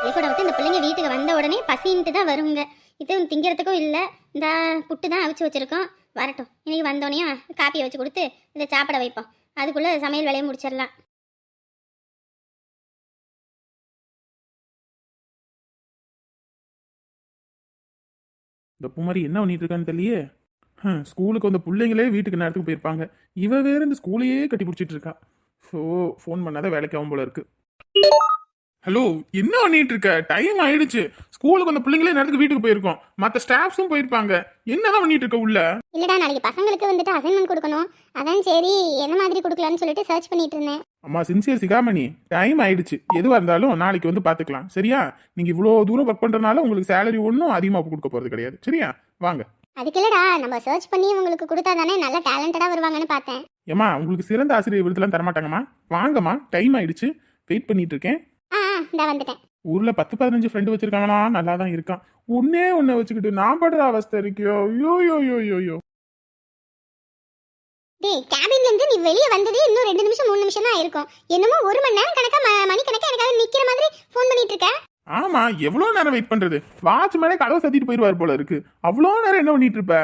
பள்ளிக்கூடம் விட்டு இந்த பிள்ளைங்க வீட்டுக்கு வந்த உடனே பசின்ட்டு தான் வருங்க. இது திங்கிறதுக்கும் இல்லை. இந்த புட்டு தான் அவிச்சு வச்சுருக்கோம். வரட்டும். இன்னைக்கு வந்தோடனே காப்பியை வச்சு கொடுத்து இதை சாப்பிட வைப்போம். அதுக்குள்ளே சமையல் வேலையை முடிச்சிடலாம். இந்த பூமாரி என்ன பண்ணிட்டு இருக்கான்னு தெரியலையே? ஸ்கூலுக்கு வந்த பிள்ளைங்களே வீட்டுக்கு நேரத்துக்கு போயிருப்பாங்க. இவ வேற இந்த ஸ்கூலையே கட்டி பிடிச்சிட்டு இருக்கா. ஸோ ஃபோன் பண்ணாத வேலைக்கு ஆகும் போல இருக்கு. ஹலோ என்ன பண்ணிட்டு இருக்க டைம் ஆயிடுச்சு. ஸ்கூலுக்கு வந்த பிள்ளைங்களே நேரத்துக்கு வீட்டுக்கு போயிருக்கோம். மற்ற ஸ்டாஃப்ஸும் போயிருப்பாங்க. என்னதான் பண்ணிட்டு இருக்க உள்ள? இல்லைடா நாளைக்கு பசங்களுக்கு வந்துட்டு அசைன்மெண்ட் கொடுக்கணும். அதான் சரி என்ன மாதிரி கொடுக்கலான்னு சொல்லிட்டு சர்ச் பண்ணிட்டு இருந்தேன். அம்மா சின்சியர் சிகாமணி டைம் ஆயிடுச்சு. எதுவாக இருந்தாலும் நாளைக்கு வந்து பார்த்துக்கலாம் சரியா? நீங்கள் இவ்வளோ தூரம் ஒர்க் பண்ணுறதுனால உங்களுக்கு சேலரி ஒன்றும் அதிகமாக கொடுக்க போகிறது கிடையாது. சரியா? வாங்க. அதுக்கு இல்லடா நம்ம சர்ச் பண்ணி உங்களுக்கு கொடுத்தா தானே நல்ல டேலண்டடாக வருவாங்கன்னு பார்த்தேன். ஏம்மா உங்களுக்கு சிறந்த ஆசிரியர் விருதுலாம் தரமாட்டாங்கம்மா? வாங்கம்மா டைம் ஆயிடுச்சு. வெயிட் பண்ணிட்டு இருக்கேன் ஆ இந்த வந்துட்டேன். ஊர்ல பத்து பதினஞ்சு ஃப்ரெண்டு வச்சிருக்காங்களா? நல்லா தான் இருக்கான். ஒன்னே ஒன்ன வச்சுக்கிட்டு நான் படுற அவஸ்தை இருக்கியோ? யோ யோ யோ யோ யோ டேய் கேபின்ல இருந்து நீ வெளியே வந்ததே இன்னும் ரெண்டு நிமிஷம் மூணு நிமிஷம் தான் இருக்கும் என்னமோ ஒரு மணி நேரம் கணக்கா மணி கணக்கா எனக்காக நிக்கிற மாதிரி ஃபோன் பண்ணிட்டு இருக்க? ஆமா எவ்வளோ நேரம் வெயிட் பண்றது? வாட்ச் மேலே கதவை சத்திட்டு போயிடுவார் போல இருக்கு. அவ்வளோ நேரம் என்ன பண்ணிட்டு இருப்ப?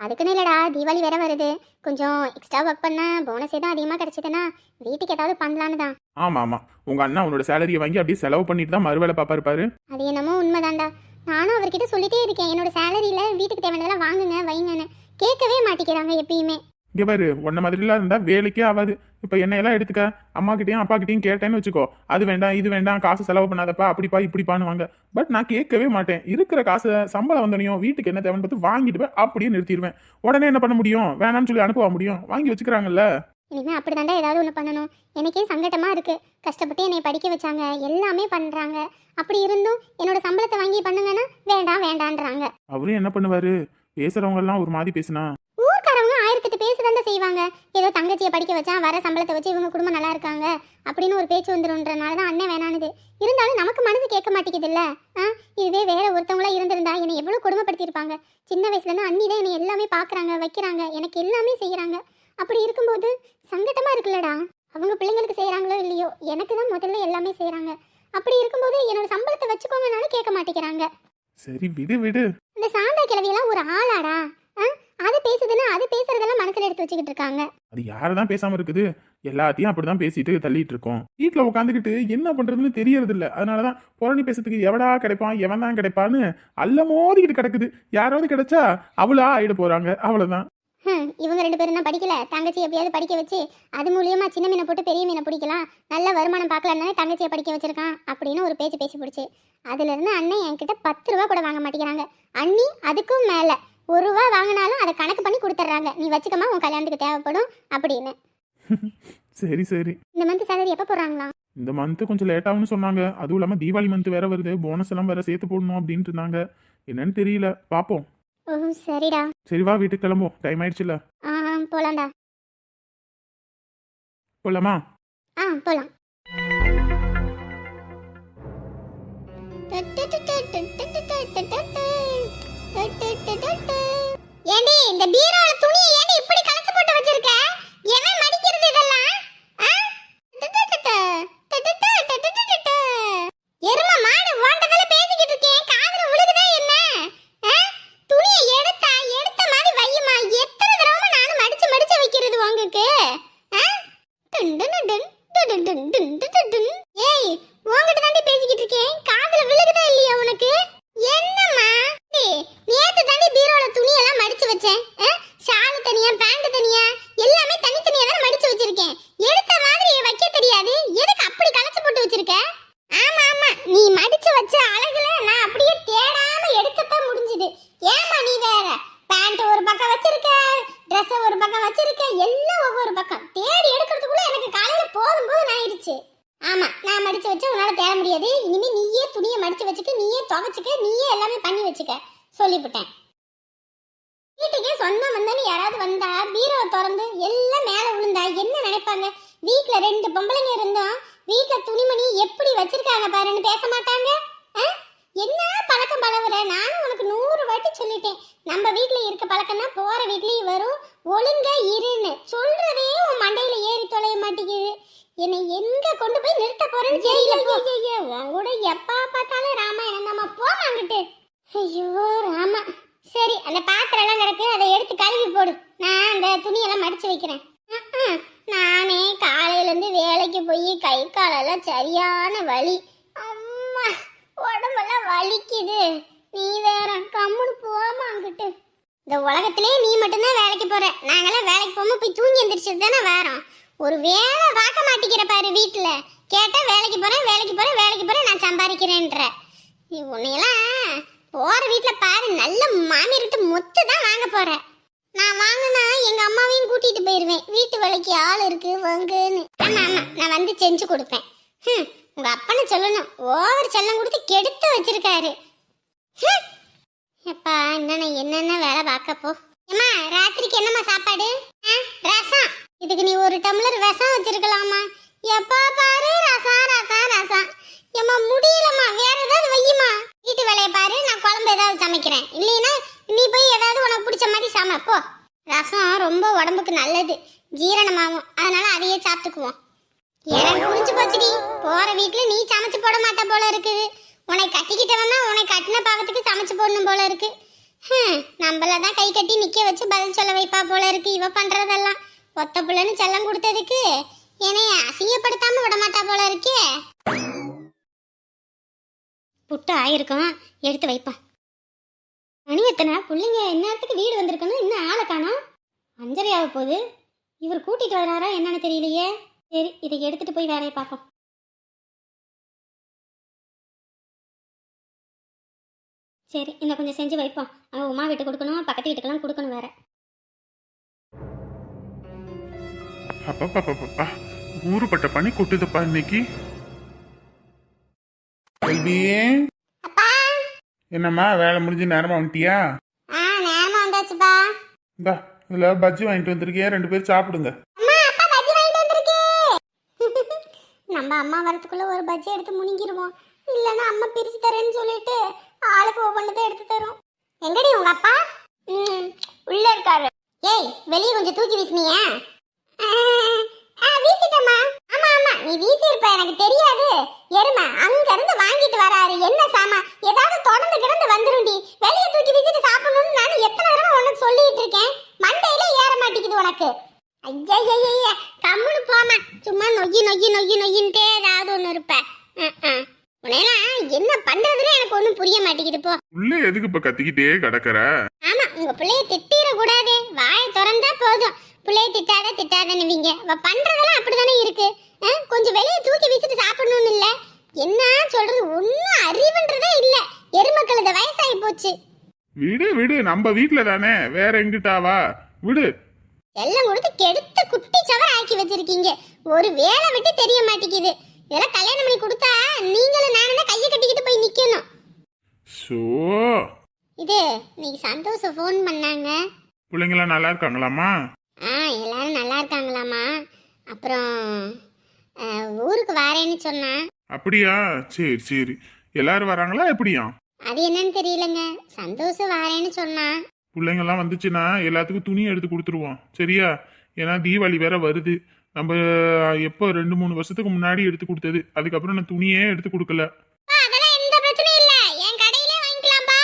அதுக்குன்னு இல்லடா தீபாவளி வேற வருது. கொஞ்சம் எக்ஸ்ட்ரா ஒர்க் பண்ணா போனஸ் எதுவும் அதிகமாக கிடைச்சதுன்னா வீட்டுக்கு ஏதாவது பண்ணலான்னு தான் ஆமா ஆமா உங்க அண்ணா உன்னோட சேலரியை வாங்கி அப்படியே செலவு பண்ணிட்டு தான் மறுவேலை பாப்பா இருப்பாரு அது என்னமோ உண்மைதான்டா. நானும் அவர்கிட்ட சொல்லிட்டே இருக்கேன் என்னோட சேலரியில வீட்டுக்கு தேவையானதெல்லாம் வாங்குங்க வைங்கன்னு. கேட்கவே மாட்டேங்கிறாங்க எப்பயுமே. இங்க பாரு உன்ன மாதிரிலாம் இருந்தா வேலைக்கே ஆகாது இப்ப என்னையெல்லாம் எடுத்துக்க? அம்மா கிட்டயும் அப்பா கிட்டயும் கேட்டேன்னு வச்சுக்கோ. அது வேண்டாம் இது வேண்டாம் காசு செலவு பண்ணாதப்பா அப்படிப்பா இப்படிப்பான்னு வாங்க பட் நான் கேட்கவே மாட்டேன். இருக்கிற காசை சம்பளம் வந்தனையும் வீட்டுக்கு என்ன தேவைன்னு பார்த்து வாங்கிட்டு போய் அப்படியே நிறுத்திடுவேன். உடனே என்ன பண்ண முடியும்? வேணாம்னு சொல்லி அனுப்ப முடியும்? வாங்கி வச்சுக்கிறாங்கல்ல? இனிமே அப்படிதாண்டா ஏதாவது ஒன்று பண்ணணும். எனக்கே சங்கட்டமா இருக்கு. கஷ்டப்பட்டு என்னை படிக்க வச்சாங்க. எல்லாமே பண்றாங்க. அப்படி இருந்தும் என்னோட சம்பளத்தை வாங்கி பண்ணுங்கன்னா வேண்டாம் வேண்டான்றாங்க. அவரும் என்ன பண்ணுவாரு? பேசுறவங்க எல்லாம் ஒரு மாதிரி பேசுனா? ஊர்க்காரவங்க ஆயிரத்தெட்டு பேசுதாண்டா செய்வாங்க. ஏதோ தங்கச்சியை படிக்க வச்சா வர சம்பளத்தை வச்சு இவங்க குடும்பம் நல்லா இருக்காங்க. அப்படின்னு ஒரு பேச்சு வந்துருன்றனால தான் அண்ணன் வேணானுது. இருந்தாலும் நமக்கு மனசு கேட்க மாட்டேங்குதுல்ல? ஆ? இதுவே வேற ஒருத்தவங்களா இருந்திருந்தா என்னை எவ்வளோ கொடுமைப்படுத்தியிருப்பாங்க. சின்ன வயசுல இருந்து அண்ணி தான் என்னை எல்லாமே பார்க்குறாங்க வைக்கிறாங்க எனக்கு எல்லாமே செய்கிறாங்க அப்படி இருக்கும்போது சங்கட்டமா இருக்குல்லடா. அவங்க பிள்ளைங்களுக்கு செய்கிறாங்களோ இல்லையோ எனக்கு தான் முதல்ல எல்லாமே செய்கிறாங்க அப்படி இருக்கும்போது என்னோட சம்பளத்தை வச்சுக்கோங்கனாலும் கேட்க மாட்டேங்கிறாங்க. சரி விடு விடு. இந்த சாந்தா கிழவியெல்லாம் ஒரு ஆளாடா. ஆ? அது பேசுதுன்னா அது பேசுறதெல்லாம் மனசுல எடுத்து வச்சுக்கிட்டு இருக்காங்க. அது யாரதான் பேசாம இருக்குது? எல்லாத்தையும் அப்படிதான் பேசிட்டு தள்ளிட்டு இருக்கோம். வீட்டுல உட்காந்துக்கிட்டு என்ன பண்றதுன்னு தெரியறது இல்ல அதனாலதான் புரணி பேசுறதுக்கு எவடா கிடைப்பான் எவன் தான் கிடைப்பான்னு அல்ல மோதிக்கிட்டு கிடக்குது. யாராவது கிடைச்சா அவளா ஆயிட போறாங்க. அவ்வளவுதான். இவங்க ரெண்டு பேரும் தான் படிக்கல. தங்கச்சி எப்படியாவது படிக்க வச்சு அது மூலியமா சின்ன மீனை போட்டு பெரிய மீனை பிடிக்கலாம். நல்ல வருமானம் பார்க்கலான்னு தங்கச்சியை படிக்க வச்சிருக்கான் அப்படின்னு ஒரு பேச்சு பேசி பிடிச்சி. அதுல இருந்து அண்ணன் என்கிட்ட பத்து ரூபா கூட வாங்க மாட்டேங்கிறாங்க. அண்ணி அதுக்கும் மேல. ஒரு ரூபா வாங்கினாலும் அதை கணக்கு பண்ணி கொடுத்துட்றாங்க நீ வச்சுக்கமா உன் கல்யாணத்துக்கு தேவைப்படும் அப்படின்னு சரி சரி இந்த மந்த் சேலரி எப்போ போடுறாங்களா இந்த மந்த் கொஞ்சம் லேட்டாகும்னு சொன்னாங்க அதுவும் இல்லாம தீபாவளி மந்த் வேற வருது போனஸ் எல்லாம் வேற சேர்த்து போடணும் அப்படின்ட்டு இருந்தாங்க என்னன்னு தெரியல பாப்போம் ஓ சரிடா சரி வா வீட்டுக்கு கிளம்புவோம் டைம் ஆயிடுச்சுல ஆ ஆ, போலாம்டா போலாமா ஆ போலாம் ஏண்டி இந்த பீரோல துணி ஏண்டி இப்படி கலச்சு சொல்லிட்டேன். நம்ம வீட்ல இருக்க பழக்கம் தான் போற வீட்லயும் வரும். ஒழுங்கா இருன்னு. சொல்றதே உன் மண்டையில ஏறி தொலைய மாட்டேங்குது. என்னை எங்க கொண்டு போய் நிறுத்த போறேன்னு தெரியல உன் கூட எப்ப பார்த்தாலும் ராமாயணம் நம்ம போமாங்கிட்டு ஐயோ ராமா. சரி அந்த பாத்திரம் எல்லாம் கிடக்கு அதை எடுத்து கழுவி போடு. நான் அந்த துணியெல்லாம் மடிச்சு வைக்கிறேன். நானே காலையில இருந்து வேலைக்கு போய் கை காலெல்லாம் சரியான வலி. அம்மா உடம்பெல்லாம் வலிக்குது. நீ வேற கம்முன்னு போமாங்கிட்டு இந்த உலகத்திலே நீ மட்டும்தான் வேலைக்கு போற. நாங்களாம் வேலைக்கு போகாம போய் தூங்கி எந்திரிச்சது தானே வரோம். ஒரு வேலை பார்க்க மாட்டேங்கிற பாரு வீட்டில் கேட்டால் வேலைக்கு போகிறேன் வேலைக்கு போகிறேன் வேலைக்கு போகிறேன் நான் சம்பாதிக்கிறேன்ற. நீ உன்னையெல்லாம் போகிற வீட்டில் பாரு நல்ல மாமியார்கிட்ட மொத்து தான் வாங்க போற. நான் வாங்கினா எங்கள் அம்மாவையும் கூட்டிகிட்டு போயிடுவேன் வீட்டு வேலைக்கு ஆள் இருக்கு வாங்குன்னு. ஆமா ஆமாம் நான் வந்து செஞ்சு கொடுப்பேன். ம் உங்கள் அப்பனை சொல்லணும். ஓவர் செல்லம் கொடுத்து கெடுத்து வச்சுருக்காரு. எப்பா என்னென்ன என்னென்ன வேலை பார்க்க போ. ஏம்மா ராத்திரிக்கு என்னம்மா சாப்பாடு? ஆ, ரசம். இதுக்கு நீ ஒரு டம்ளர் விஷம் வச்சிருக்கலாமா? எப்பா பாரு ரசம் ரசம் ரசம். ஏம்மா முடியலம்மா. வேற ஏதாவது வையுமா? வீட்டு வேலையை பாரு நான் குழம்பு ஏதாவது சமைக்கிறேன். இல்லைன்னா நீ போய் ஏதாவது உனக்கு பிடிச்ச மாதிரி சமை போ. ரசம் ரொம்ப உடம்புக்கு நல்லது. ஜீரணமாகும். அதனால அதையே சாப்பிட்டுக்குவோம். எனக்கு புரிஞ்சு போச்சுடி. போற வீட்டுல நீ சமைச்சு போட மாட்ட போல இருக்குது. உன்னை கட்டிக்கிட்டவன் தான் உன்னை கட்டின பாவத்துக்கு சமைச்சு போடணும் போல இருக்கு. நம்மள தான் கை கட்டி நிக்க வச்சு பதில் சொல்ல வைப்பா போல இருக்கு இவ பண்றதெல்லாம். ஒத்த புள்ளன்னு செல்லம் கொடுத்ததுக்கு என்னைய அசிங்கப்படுத்தாம விடமாட்டா போல இருக்கே. புட்டு ஆயிருக்கும். எடுத்து வைப்பா மணி எத்தனை? பிள்ளைங்க இந்நேரத்துக்கு வீடு வந்திருக்கணும். இன்னும் ஆளை காணும். அஞ்சரை ஆக போகுது. இவர் கூட்டிகிட்டு வராரா என்னன்னு தெரியலையே. சரி இதை எடுத்துட்டு போய் வேலையை பார்ப்போம். சரி இன்னும் கொஞ்சம் செஞ்சு வைப்போம். அவன் உமா வீட்டு கொடுக்கணும் பக்கத்து வீட்டுக்கெல்லாம் கொடுக்கணும் வேற. அப்பப்பப்பப்பா ஊருப்பட்ட பனி கொட்டுதுப்பா இன்னைக்கு. கல்வி அப்பா. என்னம்மா வேலை முடிஞ்சு நேரமா வந்துட்டியா? நேரமா வந்தாச்சுப்பா. இந்தா இதுல பஜ்ஜி வாங்கிட்டு வந்திருக்கியா? ரெண்டு பேரும் சாப்பிடுங்க. அம்மா அப்பா பஜ்ஜி வாங்கிட்டு வந்திருக்கு. நம்ம அம்மா வரதுக்குள்ள ஒரு பஜ்ஜி எடுத்து முழுங்கிருவோம் இல்லைன்னா அம்மா பிரிச்சு தரேன்னு சொல்லிட்டு ஆளுக்கு ஒவ்வொன்றதை எடுத்து தரும். எங்கடி உங்க அப்பா? ம், உள்ள இருக்காரு. ஏய் வெளியே கொஞ்சம் தூக்கி வீசினியா. வீசிட்டம்மா. ஆமா ஆமா நீ வீசி இருப்ப எனக்கு தெரியாது. எருமை அங்க இருந்து வாங்கிட்டு வராரு. என்ன சாமா ஏதாவது தொடர்ந்து கிடந்து வந்துருண்டி வெளியே தூக்கி வீசிட்டு சாப்பிடணும்னு நான் எத்தனை தடவை உனக்கு சொல்லிட்டு இருக்கேன் மண்டையில ஏற மாட்டேங்குது உனக்கு ஐயா கம்முனு போமா சும்மா நொய்யி நொய்யி நொய்யி நொய்யின்ட்டே ஏதாவது ஒன்று இருப்ப ம், ம். உன்னையெல்லாம் என்ன பண்றதுன்னு எனக்கு ஒன்றும் புரிய மாட்டேங்குது போ உள்ள எதுக்கு இப்ப கத்திக்கிட்டே கிடக்குற? ஆமா உங்க பிள்ளைய திட்டிட கூடாதே வாயை திறந்தா போதும். பிள்ளைய திட்டாத திட்டாதன்னுவீங்க. அவ பண்றதெல்லாம் அப்படிதானே இருக்கு. கொஞ்சம் வெளியே தூக்கி வீசிட்டு சாப்பிடணும்னு இல்ல. என்ன சொல்றது? ஒன்னும் அறிவுன்றதே இல்ல. எருமக்கள் வயசாகி போச்சு. விடு விடு. நம்ம வீட்ல தானே. வேற எங்கிட்டாவா விடு. எல்லாம் கொடுத்து கெடுத்த குட்டி சவர் ஆக்கி வச்சிருக்கீங்க. ஒரு வேலை விட்டு தெரிய மாட்டேங்குது. இதெல்லாம் கல்யாணம் பண்ணி கொடுத்தா நீங்களும் நானும் தான் கையை கட்டிக்கிட்டு போய் நிக்கணும். ஷோ இது இன்னைக்கு சந்தோஷம் ஃபோன் பண்ணாங்க. பிள்ளைங்களாம் நல்லா இருக்காங்களாமா ஆ எல்லாரும் நல்லா இருக்காங்களாம்மா. அப்புறம் ஊருக்கு வரேன்னு சொன்னா அப்படியா? சரி சரி. எல்லாரும் வராங்களா எப்படியா? அது என்னன்னு தெரியலங்க. சந்தோஷம் வரேன்னு சொன்னா பிள்ளைங்கெல்லாம் வந்துச்சுன்னா எல்லாத்துக்கும் துணி எடுத்து கொடுத்துருவோம். சரியா? ஏன்னா தீபாவளி வேற வருது. நம்ம எப்போ ரெண்டு மூணு வருஷத்துக்கு முன்னாடி எடுத்து கொடுத்தது. அதுக்கப்புறம் நான் துணியே எடுத்து கொடுக்கல அப்பா, அதெல்லாம் எந்த பிரச்சனையும் இல்ல என் கடையிலே வாங்கிக்கலாம்பா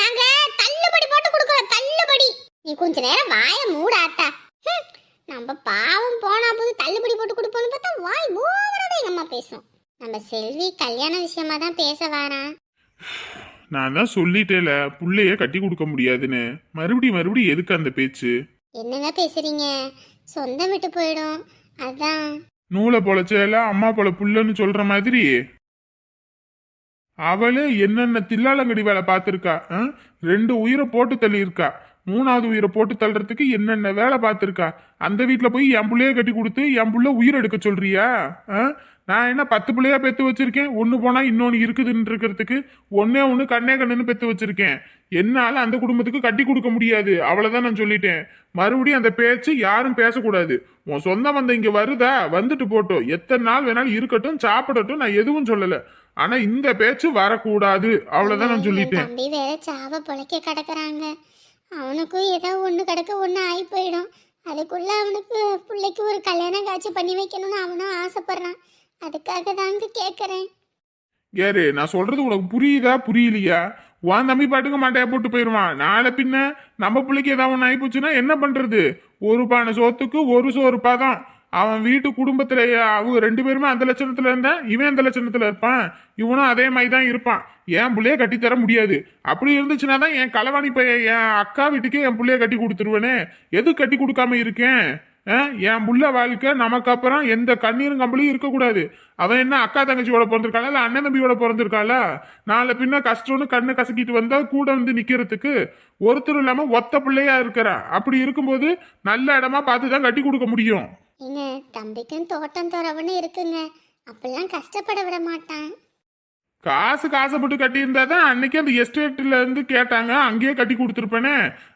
நாங்க தள்ளுபடி போட்டு கொடுக்குறோம் தள்ளுபடி நீ கொஞ்ச நேரம் வாய மூடாத்தா நம்ம பாவம் போனா போது தள்ளுபடி போட்டு கொடுப்போம்னு பார்த்தா வாய் ஓவரதா எங்க அம்மா பேசும். நம்ம செல்வி கல்யாண விஷயமா தான் பேச வாரான் நான் தான் சொல்லிட்டேல புள்ளைய கட்டி கொடுக்க முடியாதுன்னு. மறுபடியும் மறுபடியும் எதுக்கு அந்த பேச்சு? என்னங்க பேசுறீங்க? சொந்தம் விட்டு போயிடும். அதான். நூலை பொழைச்சல அம்மா போல புள்ளன்னு சொல்ற மாதிரி? அவளே என்னென்ன தில்லாலங்கடி வேலை பார்த்துருக்கா ரெண்டு உயிரை போட்டு தள்ளியிருக்கா. மூணாவது உயிரை போட்டு தள்ளுறதுக்கு என்னென்ன வேலை பார்த்துருக்கா? அந்த வீட்டில் போய் என் புள்ளைய கட்டி கொடுத்து என் புள்ள உயிர் எடுக்க சொல்றியா? நான் என்ன பத்து பிள்ளையா பெத்து வச்சிருக்கேன்? ஒன்று போனா இன்னொன்று இருக்குதுன்னு இருக்கிறதுக்கு ஒன்னே ஒன்று கண்ணே கண்ணுன்னு பெத்து வச்சிருக்கேன். என்னால அந்த குடும்பத்துக்கு கட்டி கொடுக்க முடியாது. அவ்வளவுதான் நான் சொல்லிட்டேன். மறுபடியும் அந்த பேச்சு யாரும் பேசக்கூடாது. உன் சொந்தம் வந்த இங்க வருதா? வந்துட்டு போட்டோம். எத்தனை நாள் வேணாலும் இருக்கட்டும் சாப்பிடட்டும் நான் எதுவும் சொல்லல. ஆனா இந்த பேச்சு வரக்கூடாது. அவ்வளவுதான் நான் சொல்லிட்டேன். தம்பி வேற சாவ பொழைக்க கிடக்குறாங்க. அவனுக்கும் ஏதோ ஒன்று கிடக்க ஒன்று ஆகி போயிடும். அதுக்குள்ள அவனுக்கு பிள்ளைக்கு ஒரு கல்யாணம் காட்சி பண்ணி வைக்கணும்னு அவனும் ஆசைப்படுறான். அதுக்காக தாங்க கேட்குறேன் யாரு நான் சொல்றது உனக்கு புரியுதா புரியலையா? உன் தம்பி பாட்டுக்கு மாட்டையா போட்டு போயிடுவான் நாளை பின்ன நம்ம பிள்ளைக்கு ஏதாவது ஒன்று ஆயிப்போச்சுன்னா என்ன பண்றது? ஒரு பானை சோத்துக்கு ஒரு சோறுப்பா தான் அவன் வீட்டு குடும்பத்துல அவங்க ரெண்டு பேருமே அந்த லட்சணத்துல இருந்தா இவன் அந்த லட்சணத்துல இருப்பான். இவனும் அதே மாதிரி தான் இருப்பான். என் பிள்ளைய கட்டித்தர முடியாது. அப்படி இருந்துச்சுன்னா தான் என் களவாணி பையன் என் அக்கா வீட்டுக்கே என் பிள்ளைய கட்டி கொடுத்துருவேனே. எது கட்டி கொடுக்காம இருக்கேன்? என் புள்ள வாழ்க்கை நமக்கு அப்புறம் எந்த கண்ணீரும் கம்பளியும் இருக்கக்கூடாது. அவன் என்ன அக்கா தங்கச்சியோட பிறந்திருக்காளா இல்ல அண்ணன் தம்பியோட பிறந்திருக்காளா? நாளை பின்ன கஷ்டம்னு கண்ணை கசக்கிட்டு வந்தா கூட வந்து நிக்கிறதுக்கு ஒருத்தர் இல்லாம ஒத்த பிள்ளையா இருக்கிறான். அப்படி இருக்கும்போது நல்ல இடமா பார்த்து தான் கட்டி கொடுக்க முடியும். ஏங்க தம்பிக்கும் தோட்டம் துறவுன்னு இருக்குங்க. அப்பெல்லாம் கஷ்டப்பட விட மாட்டான். காசு காசப்பட்டு கட்டியிருந்தா தான் அன்னைக்கு அந்த எஸ்டேட்ல இருந்து கேட்டாங்க அங்கேயே கட்டி கொடுத்துருப்பேனே.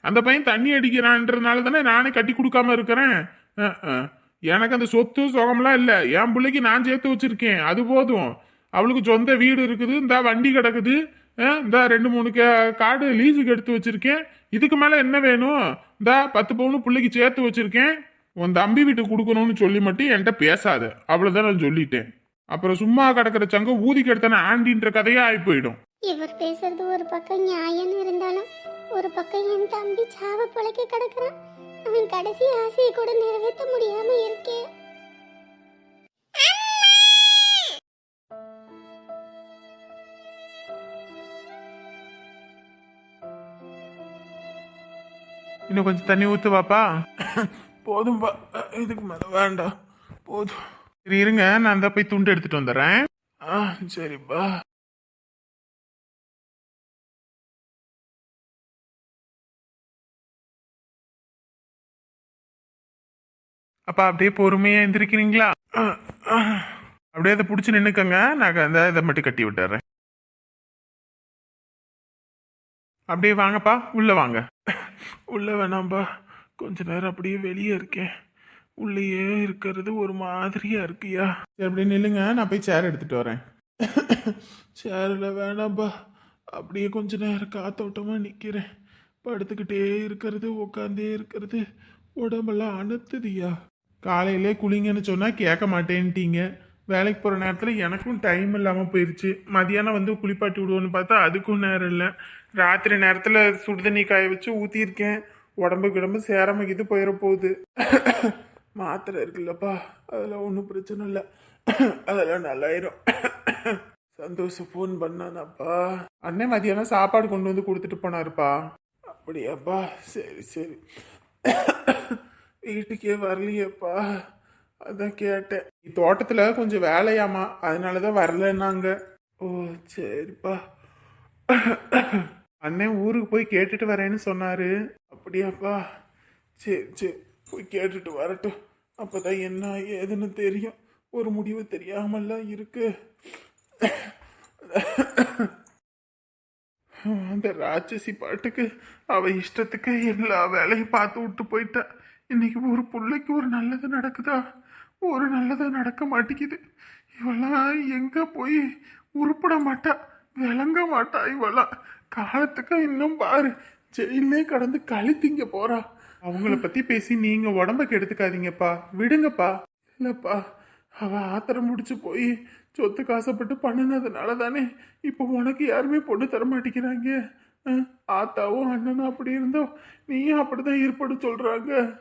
அந்த பையன் தண்ணி அடிக்கிறான்றதுனால தானே நானே கட்டி கொடுக்காம இருக்கிறேன். எனக்கு அந்த சொத்து சுகம்லாம் இல்லை. என் பிள்ளைக்கு நான் சேர்த்து வச்சிருக்கேன். அது போதும். அவளுக்கு சொந்த வீடு இருக்குது. இந்த வண்டி கிடக்குது. இந்த ரெண்டு மூணு கே காடு லீஸுக்கு எடுத்து வச்சிருக்கேன். இதுக்கு மேல என்ன வேணும்? இந்த பத்து பவுன் பிள்ளைக்கு சேர்த்து வச்சிருக்கேன். உன் தம்பி வீட்டுக்கு கொடுக்கணும்னு சொல்லி மட்டும் என்கிட்ட பேசாத. அவ்வளவுதான் நான் சொல்லிட்டேன். அப்புறம் சும்மா கிடக்கிற சங்க ஊதி கெடுத்தான ஆண்டின்ற கதையே ஆகி போயிடும். இவர் பேசுறது ஒரு பக்கம் நியாயம் இருந்தாலும் ஒரு பக்கம் என் தம்பி சாவ பிழைக்க கிடக்குறான். அவன் கடைசி ஆசையை கூட நிறைவேற்ற முடியாம இருக்கேன் இன்னும் கொஞ்சம் தண்ணி ஊத்து வாப்பா போதும்பா இதுக்கு மேல வேண்டாம் போதும். சரி இருங்க. நான் தான் போய் துண்டு எடுத்துட்டு வந்துடுறேன் ஆ சரிப்பா. அப்பா அப்படியே பொறுமையா எந்திரிக்கிறீங்களா? அப்படியே அதை பிடிச்சி நின்னுக்கங்க. நான் அந்த இதை மட்டும் கட்டி விட்டுறேன். அப்படியே வாங்கப்பா. உள்ள வாங்க. உள்ள வேணாம்பா. கொஞ்ச நேரம் அப்படியே வெளியே இருக்கேன். உள்ளேயே இருக்கிறது ஒரு மாதிரியா இருக்கியா? சரி அப்படியே நில்லுங்க. நான் போய் சேர் எடுத்துட்டு வரேன். சேரில் வேணாம்ப்பா அப்படியே கொஞ்ச நேரம் காத்தோட்டமாக நிற்கிறேன் படுத்துக்கிட்டே இருக்கிறது உட்காந்தே இருக்கிறது. உடம்பெல்லாம் அனுத்துதியா காலையிலே குளிங்கன்னு சொன்னால் கேட்க மாட்டேன்ட்டீங்க. வேலைக்கு போகிற நேரத்தில் எனக்கும் டைம் இல்லாமல் போயிடுச்சு மதியானம் வந்து குளிப்பாட்டி விடுவோன்னு பார்த்தா அதுக்கும் நேரம் இல்லை. ராத்திரி நேரத்தில் சுடுதண்ணி காய வச்சு ஊற்றிருக்கேன் உடம்பு கிடம்பு சேராம இது போயிட போகுது. மாத்திரை இருக்குல்லப்பா. அதெல்லாம் ஒன்றும் பிரச்சனை இல்லை. அதெல்லாம் நல்லாயிரும். சந்தோஷம் ஃபோன் பண்ணானாப்பா. அண்ணன் மதியானம் சாப்பாடு கொண்டு வந்து கொடுத்துட்டு போனாருப்பா. அப்படியாப்பா. சரி சரி. வீட்டுக்கே வரலையேப்பா. அதான் கேட்டேன். தோட்டத்தில் கொஞ்சம் வேலையாமா அதனால தான் வரலன்னாங்க. ஓ சரிப்பா. அண்ணன் ஊருக்கு போய் கேட்டுட்டு வரேன்னு சொன்னாரு. அப்படியாப்பா? சரி சரி போய் கேட்டுட்டு வரட்டும். அப்போதான் என்ன ஏதுன்னு தெரியும். ஒரு முடிவு தெரியாமல்லாம் இருக்கு. அந்த ராட்சசி பாட்டுக்கு அவ இஷ்டத்துக்கு எல்லா வேலையும் பார்த்து விட்டு போயிட்டா. இன்னைக்கு ஒரு பிள்ளைக்கு ஒரு நல்லது நடக்குதா? ஒரு நல்லது நடக்க மாட்டேங்குது. இவெல்லாம் எங்க போய் உருப்பட மாட்டா? விளங்க மாட்டா இவெல்லாம் காலத்துக்கு இன்னும் பாரு. ஜெயிலே கடந்து கழுத்திங்க போறா. அவங்கள பத்தி பேசி நீங்க உடம்ப கெடுத்துக்காதீங்கப்பா. விடுங்கப்பா. இல்லப்பா அவ ஆத்திரம் முடிச்சு போய் சொத்து காசப்பட்டு பண்ணினதுனால தானே இப்போ உனக்கு யாருமே பொண்ணு தர மாட்டேங்கிறாங்க? ஆத்தாவும் அண்ணனும் அப்படி இருந்தோம் நீயும் அப்படிதான் ஏற்படு சொல்றாங்க.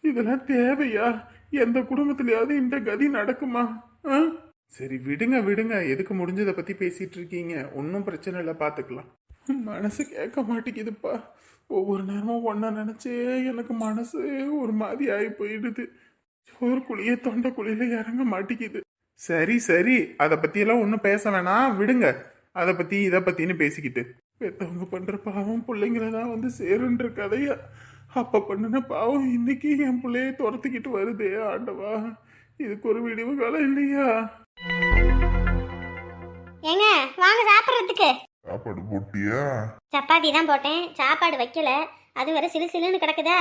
இதெல்லாம் தேவையா? எந்த குடும்பத்திலயாவது இந்த கதி நடக்குமா? ஆ? சரி விடுங்க விடுங்க. எதுக்கு முடிஞ்சதை பத்தி பேசிட்டு இருக்கீங்க? ஒன்றும் பிரச்சனை இல்லை பார்த்துக்கலாம் மனசு கேட்க மாட்டேங்குதுப்பா. ஒவ்வொரு நேரமும் ஒன்றா நினச்சே எனக்கு மனசு ஒரு மாதிரி ஆகி போயிடுது. சோறு குழியே தொண்டை குழியில் இறங்க மாட்டேங்குது. சரி சரி. அதை பற்றியெல்லாம் ஒன்றும் பேச வேணாம். விடுங்க. அதை பற்றி இதை பற்றின்னு பேசிக்கிட்டு. பெத்தவங்க பண்ணுற பாவம் பிள்ளைங்கள தான் வந்து சேருன்ற கதையா? அப்போ பண்ணின பாவம் இன்னைக்கு என் பிள்ளைய துரத்துக்கிட்டு வருதே ஆண்டவா. இதுக்கு ஒரு விடிவு காலம் இல்லையா? ஏங்க வாங்க சாப்பிட்றதுக்கு. சாப்பாடு போட்டியா? சப்பாத்தி தான் போட்டேன். சாப்பாடு வைக்கல. அது வரை சிலு சிலுன்னு கிடக்குதா?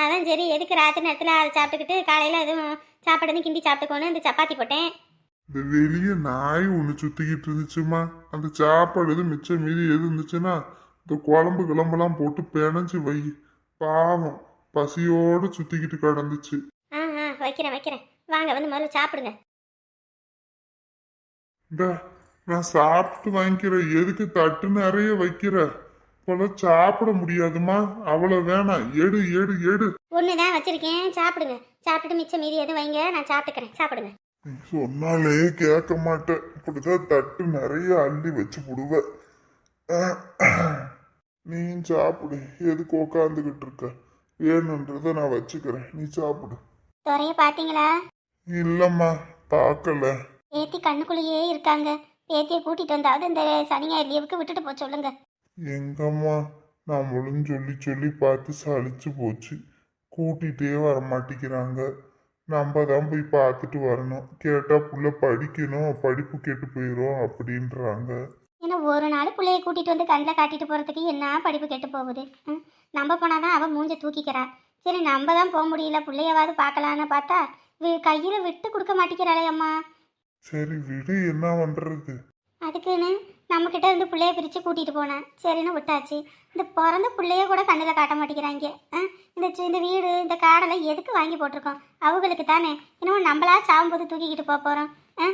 அதான் சரி எதுக்கு ராத்திரி நேரத்தில் அதை சாப்பிட்டுக்கிட்டு காலையில் எதுவும் சாப்பாடு வந்து கிண்டி சாப்பிட்டுக்கோன்னு இந்த சப்பாத்தி போட்டேன். இந்த வெளிய நாய் ஒன்று சுத்திக்கிட்டு இருந்துச்சுமா அந்த சாப்பாடு எதுவும் மிச்சம் மீதி எது இருந்துச்சுன்னா இந்த குழம்பு கிளம்பெல்லாம் போட்டு பிணைஞ்சு வை. பாவம் பசியோடு சுத்திக்கிட்டு கிடந்துச்சு. ஆ ஆ வைக்கிறேன் வைக்கிறேன். வாங்க வந்து முதல்ல சாப்பிடுங்க. நான் சாப்பிட்டு வாங்கிக்கிறேன் எதுக்கு தட்டு நிறைய வைக்கிற? போல சாப்பிட முடியாதுமா. அவ்வளோ வேணாம். எடு எடு எடு. ஒன்று தான் வச்சிருக்கேன். சாப்பிடுங்க. சாப்பிட்டுட்டு மிச்சம் மீதி எதுவும் வைங்க. நான் சாப்பிட்டுக்கிறேன். சாப்பிடுங்க. நீ சொன்னாலே கேட்க மாட்டேன். இப்படிதான் தட்டு நிறைய அள்ளி வச்சு விடுவ நீ சாப்பிடு. எதுக்கு உக்காந்துக்கிட்டு இருக்க? வேணுன்றத நான் வச்சுக்கிறேன். நீ சாப்பிடு. துறைய பார்த்தீங்களா? இல்லம்மா பார்க்கல. பேத்தி கண்ணுக்குள்ளேயே இருக்காங்க. பேத்தியை கூட்டிட்டு வந்தாவது இந்த சனி ஞாயிறு லீவுக்கு விட்டுட்டு போக சொல்லுங்க. எங்கம்மா நம்மளும் சொல்லி சொல்லி பார்த்து சலிச்சு போச்சு. கூட்டிகிட்டே வர மாட்டேங்கிறாங்க. நம்ம தான் போய் பார்த்துட்டு வரணும். கேட்டால் புள்ள படிக்கணும் படிப்பு கெட்டு போயிடும் அப்படின்றாங்க. ஏன்னா ஒரு நாள் பிள்ளைய கூட்டிட்டு வந்து கண்ணில் காட்டிட்டு போறதுக்கு என்ன படிப்பு கெட்டு போகுது? நம்ம போனாதான் அவ மூஞ்ச தூக்கிக்கிறா. சரி நம்ம தான் போக முடியல. பிள்ளையவாது பார்க்கலான்னு பார்த்தா கையில விட்டு கொடுக்க மாட்டேங்கிறாளே அம்மா. சரி விடு என்ன பண்ணுறது அதுக்குன்னு நம்ம கிட்ட இருந்து பிள்ளைய பிரிச்சு கூட்டிட்டு போனேன். சரின்னு விட்டாச்சு. இந்த பிறந்த பிள்ளைய கூட கண்ணில் காட்ட மாட்டேங்கிறாங்க. இந்த இந்த வீடு இந்த காடெல்லாம் எதுக்கு வாங்கி போட்டிருக்கோம்? அவங்களுக்கு தானே. இன்னும் நம்மளா சாகும்போது தூக்கிக்கிட்டு போக போறோம். ஆ?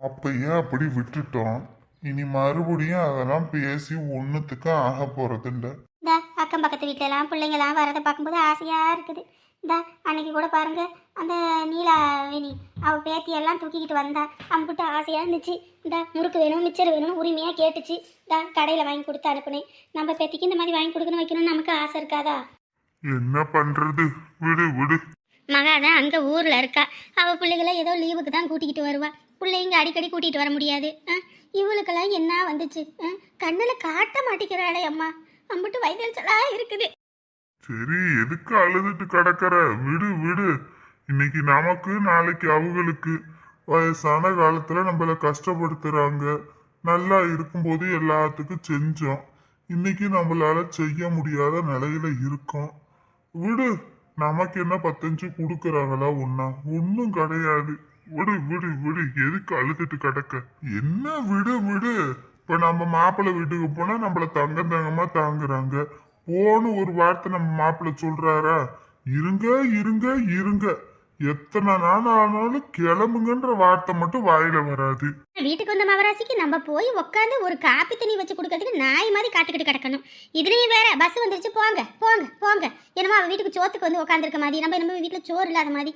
அப்ப ஏன் அப்படி விட்டுட்டோம்? இனி மறுபடியும் அதெல்லாம் பேசி ஒன்றுத்துக்கும் ஆக போறதில்ல. இந்த அக்கம் பக்கத்து வீட்டிலலாம் பிள்ளைங்கலாம் வரதை பார்க்கும்போது ஆசையாக இருக்குது. இந்த அன்னைக்கு கூட பாருங்க அந்த நீலாவேணி அவள் பேத்தியெல்லாம் தூக்கிக்கிட்டு வந்தா. அம்பிட்டு ஆசையாக இருந்துச்சு. இந்த முறுக்கு வேணும் மிச்சர் வேணும்னு உரிமையாக கேட்டுச்சு. இந்த கடையில் வாங்கி கொடுத்து அனுப்புனேன். நம்ம பேத்திக்கு இந்த மாதிரி வாங்கி கொடுக்கணும் வைக்கணும்னு நமக்கு ஆசை இருக்காதா? என்ன பண்றது? விடு விடு. மகா தான் அங்கே ஊரில் இருக்கா. அவள் பிள்ளைகளை ஏதோ லீவுக்கு தான் கூட்டிக்கிட்டு வருவா. பிள்ளைங்க அடிக்கடி கூட்டிகிட்டு வர முடியாது. இவளுக்கெல்லாம் என்ன வந்துச்சு? கண்ணில் காட்ட மாட்டேங்கிறாளே அம்மா. அம்பிட்டு வயதெரிச்சலா இருக்குது. சரி எதுக்கு அழுதுட்டு கிடக்கிற? விடு விடு. இன்னைக்கு நமக்கு நாளைக்கு அவங்களுக்கு. வயசான காலத்துல நம்மள கஷ்டப்படுத்துறாங்க. நல்லா இருக்கும்போது எல்லாத்துக்கும் செஞ்சோம். இன்னைக்கு நம்மளால செய்ய முடியாத நிலையில இருக்கோம். விடு. நமக்கு என்ன பத்தஞ்சு கொடுக்குறாங்களா ஒன்னா ஒன்றும் கிடையாது. விடு விடு விடு. எதுக்கு அழுதுட்டு கிடக்க? என்ன? விடு விடு. இப்ப நம்ம மாப்பிள்ளை வீட்டுக்கு போனா நம்மள தங்க தங்கமா தாங்குறாங்க. போன்னு ஒரு வார்த்தை நம்ம மாப்பிள்ளை சொல்றாரா? இருங்க இருங்க இருங்க. எத்தனை நாள் ஆனாலும் கிளம்புங்கன்ற வார்த்தை மட்டும் வாயில வராது. வீட்டுக்கு வந்த மகராசிக்கு நம்ம போய் உட்காந்து ஒரு காப்பி தண்ணி வச்சு கொடுக்கறதுக்கு நாய் மாதிரி காத்துக்கிட்டு கிடக்கணும். இதுலயும் வேற பஸ் வந்துருச்சு போங்க போங்க போங்க. என்னமோ அவ வீட்டுக்கு சோத்துக்கு வந்து உட்காந்துருக்க மாதிரி நம்ம நம்ம வீட்டில் சோறு இல்லாத மாதிரி.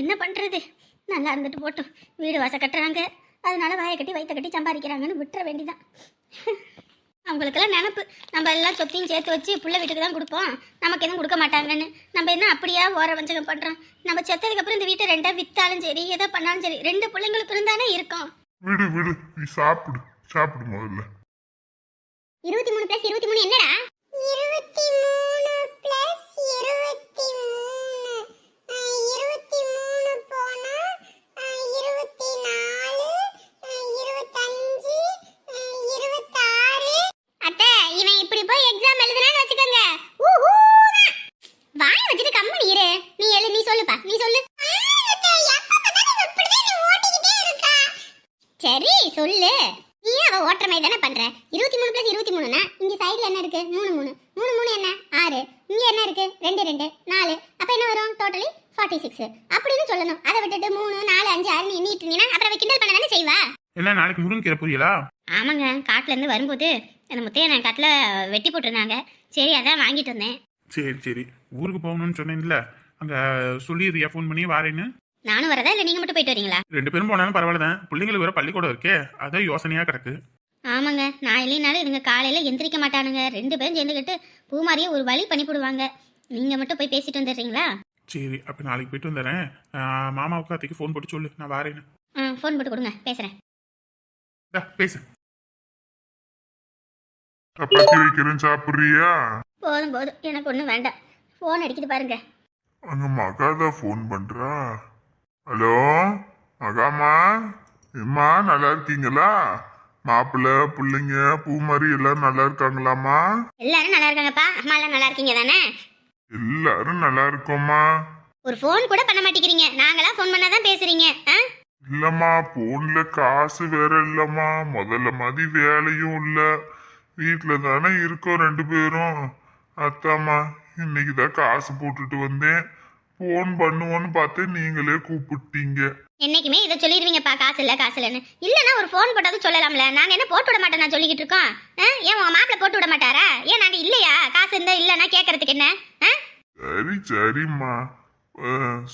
என்ன பண்றது? நல்லா இருந்துட்டு போட்டோம். வீடு வாச கட்டுறாங்க. அதனால வாயை கட்டி வயிற்ற கட்டி சம்பாதிக்கிறாங்கன்னு விட்டுற வேண்டிதான். அவங்களுக்கெல்லாம் நினப்பு. நம்ம எல்லாம் சொத்தையும் சேர்த்து வச்சு புள்ள வீட்டுக்கு தான் கொடுப்போம். நமக்கு எதுவும் கொடுக்க மாட்டாங்கன்னு. நம்ம என்ன அப்படியா ஓர வஞ்சகம் பண்ணுறோம் நம்ம செத்ததுக்கு அப்புறம் இந்த வீட்டை ரெண்டா வித்தாலும் சரி எதோ பண்ணாலும் சரி ரெண்டு பிள்ளைங்களுக்கு இருந்தானே இருக்கோம். விடு விடு. நீ சாப்பிடு. சாப்பிடு முதல்ல. இருபத்தி மூணு பிளஸ் இருபத்தி மூணு என்னடா? சரி சொல்லு. நீ அவ ஓட்டுற மாதிரி தானே பண்ற? இருபத்தி மூணு பிளஸ் இருபத்தி மூணுனா இங்க சைடுல என்ன இருக்கு? மூணு மூணு. மூணு மூணு என்ன? ஆறு. இங்க என்ன இருக்கு? ரெண்டு ரெண்டு. நாலு. அப்ப என்ன வரும்? டோட்டலி ஃபார்ட்டி சிக்ஸ் அப்படின்னு சொல்லணும். அதை விட்டுட்டு மூணு நாலு அஞ்சு ஆறு நீ எண்ணிட்டு இருந்தீங்கன்னா அப்புறம் கிண்டல் பண்ண தானே செய்வா? என்ன நாளைக்கு முருங்கீரை பொரியலா? ஆமாங்க. காட்டுல இருந்து வரும்போது அந்த முத்தைய நான் காட்டுல வெட்டி போட்டிருந்தாங்க. சரி அதான் வாங்கிட்டு வந்தேன். சரி சரி. ஊருக்கு போகணும்னு சொன்னேன்ல. அங்க சொல்லிடுறியா ஃபோன் பண்ணி? வாரேன்னு. நானும் வரதா இல்லை நீங்க மட்டும் போயிட்டு வரீங்களா? ரெண்டு பேரும் போனாலும் பரவாயில்ல தான் பிள்ளைங்களுக்கு வேற பள்ளிக்கூடம் இருக்கே. அதான் யோசனையா கிடக்கு. ஆமாங்க. நான் இல்லைனாலும் இதுங்க காலையில எந்திரிக்க மாட்டானுங்க. ரெண்டு பேரும் சேர்ந்துக்கிட்டு பூமாரியை ஒரு வழி பண்ணி போடுவாங்க. நீங்க மட்டும் போய் பேசிட்டு வந்துடுறீங்களா? சரி அப்ப நாளைக்கு போயிட்டு வந்துடுறேன். மாமாவுக்கு அத்தைக்கு ஃபோன் போட்டு சொல்லு. நான் வாரேன்னு. ஆ ஃபோன் போட்டு கொடுங்க. பேசுறேன். இந்தா, பேசு. சப்பாத்தி வைக்கிறேன் சாப்பிடுறியா? போதும் போதும். எனக்கு ஒன்றும் வேண்டாம். ஃபோன் அடிக்குது பாருங்க. அங்க மகாதா ஃபோன் பண்றா. ஹலோ மகாமா எம்மா நல்லா இருக்கீங்களா? மாப்பிள்ளை பிள்ளைங்க பூமாரி எல்லாரும் நல்லா இருக்காங்களாம்மா? எல்லாரும் நல்லா இருக்காங்கப்பா. அம்மா எல்லாம் நல்லா இருக்கீங்க தானே? எல்லாரும் நல்லா இருக்கோம்மா. ஒரு ஃபோன் கூட பண்ண மாட்டேங்கிறீங்க. நாங்களா ஃபோன் பண்ணாதான் பேசுறீங்க. ஆ? இல்லம்மா போன்ல காசு வேற இல்லம்மா. முதல்ல மாதிரி வேலையும் இல்ல. வீட்ல தானே இருக்கோம் ரெண்டு பேரும். அத்தாம்மா இன்னைக்கு தான் காசு போட்டுட்டு வந்தேன். ஃபோன் பண்ணுவோன்னு பார்த்து நீங்களே கூப்பிட்டீங்க. என்னைக்குமே இதை சொல்லிடுவீங்கப்பா காசு இல்லை காசு இல்லைன்னு இல்லைன்னா ஒரு ஃபோன் போட்டது சொல்லலாம்ல. நாங்கள் என்ன போட்டு விட மாட்டோம் நான் சொல்லிக்கிட்டு இருக்கோம்? ஆ? ஏன் உங்கள் மாப்பிள்ளை போட்டு விட மாட்டாரா? ஏன் நாங்கள் இல்லையா? காசு இருந்தா இல்லைன்னா கேட்கறதுக்கு என்ன? ஆ? சரி சரிம்மா.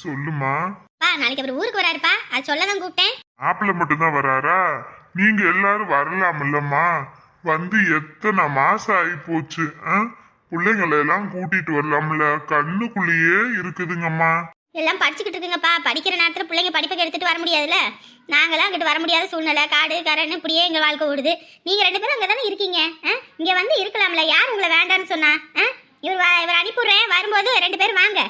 சொல்லுமா பா நாளைக்கு அவர் ஊருக்கு வராருப்பா. அது சொல்ல தான் கூப்பிட்டேன். மாப்பிள்ளை மட்டும்தான் வராரா? நீங்க எல்லாரும் வரலாம்லம்மா வந்து எத்தனை மாசம் ஆகி போச்சு பிள்ளைங்களை எல்லாம் கூட்டிட்டு வரலாம்ல. கண்ணுக்குள்ளேயே இருக்குதுங்கம்மா. எல்லாம் படிச்சுக்கிட்டு இருக்குங்கப்பா. படிக்கிற நேரத்தில் பிள்ளைங்க படிப்புக்கு எடுத்துட்டு வர முடியாதுல்ல? நாங்களாம் அங்கிட்டு வர முடியாத சூழ்நிலை. காடு கரன்னு இப்படியே எங்கள் வாழ்க்கை ஓடுது. நீங்கள் ரெண்டு பேரும் அங்கே தானே இருக்கீங்க இங்கே வந்து இருக்கலாம்ல. யார் உங்களை வேண்டான்னு சொன்னா? இவர் இவர் அனுப்பிவிட்றேன் வரும்போது ரெண்டு பேரும் வாங்க.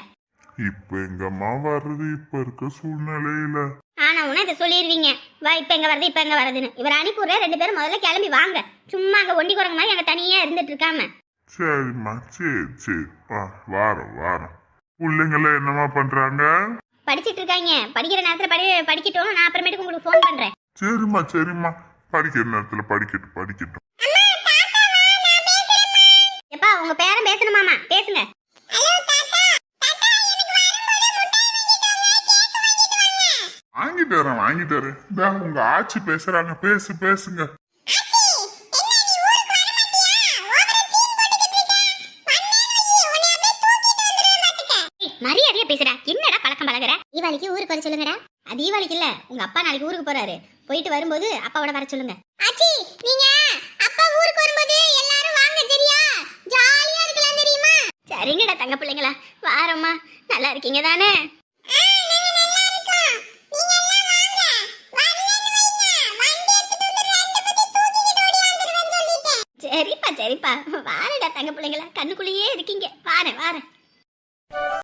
இப்ப எங்கம்மா வர்றது? இப்ப இருக்க சூழ்நிலையில. ஆனா உன இதை சொல்லிடுவீங்க. வா இப்போ எங்கே வருது இப்போ எங்கே வருதுன்னு இவர் அனுப்பிவிட்றேன் ரெண்டு பேரும் முதல்ல கிளம்பி வாங்க. சும்மா அங்கே ஒண்டி குரங்கு மாதிரி அங்கே தனியாக இருந்துட்டு இருக்காம. சரிம்மா சரி சரி. வா வாரம் வாரம். பிள்ளைங்களாம் என்னம்மா பண்றாங்க? படிச்சிட்டு இருக்காங்க. படிக்கிற நேரத்தில் படி படிக்கட்டும். நான் அப்புறமேட்டுக்கு உங்களுக்கு ஃபோன் பண்ணுறேன் சரிம்மா சரிம்மா. படிக்கிற நேரத்துல படிக்கட்டும் படிக்கட்டும். எப்பா உங்க பேரன் பேசணுமாமா பேசுங்க. வாங்கிட்டு வரேன் வாங்கிட்டு வரேன். உங்க ஆச்சி பேசுறாங்க. பேசு பேசுங்க. பேசுடா என்னடா பழக்கம் பழகுற? தீபாவளிக்கு ஊருக்கு வர சொல்லுங்கடா. அது தீபாவளிக்கு இல்ல. உங்க அப்பா நாளைக்கு ஊருக்கு போறாரு. போயிட்டு வரும்போது அப்பாவோட வர சொல்லுங்க. ஆச்சி நீங்க அப்பா ஊருக்கு வரும்போது எல்லாரும் வாங்க சரியா? ஜாலியா இருக்கலாம் தெரியுமா? சரிங்கடா தங்க பிள்ளைங்களா. வாரம்மா. நல்லா இருக்கீங்க தானே? சரிப்பா சரிப்பா. வாரடா தங்க பிள்ளைங்களா. கண்ணுக்குள்ளேயே இருக்கீங்க. வாரேன் வாரேன்.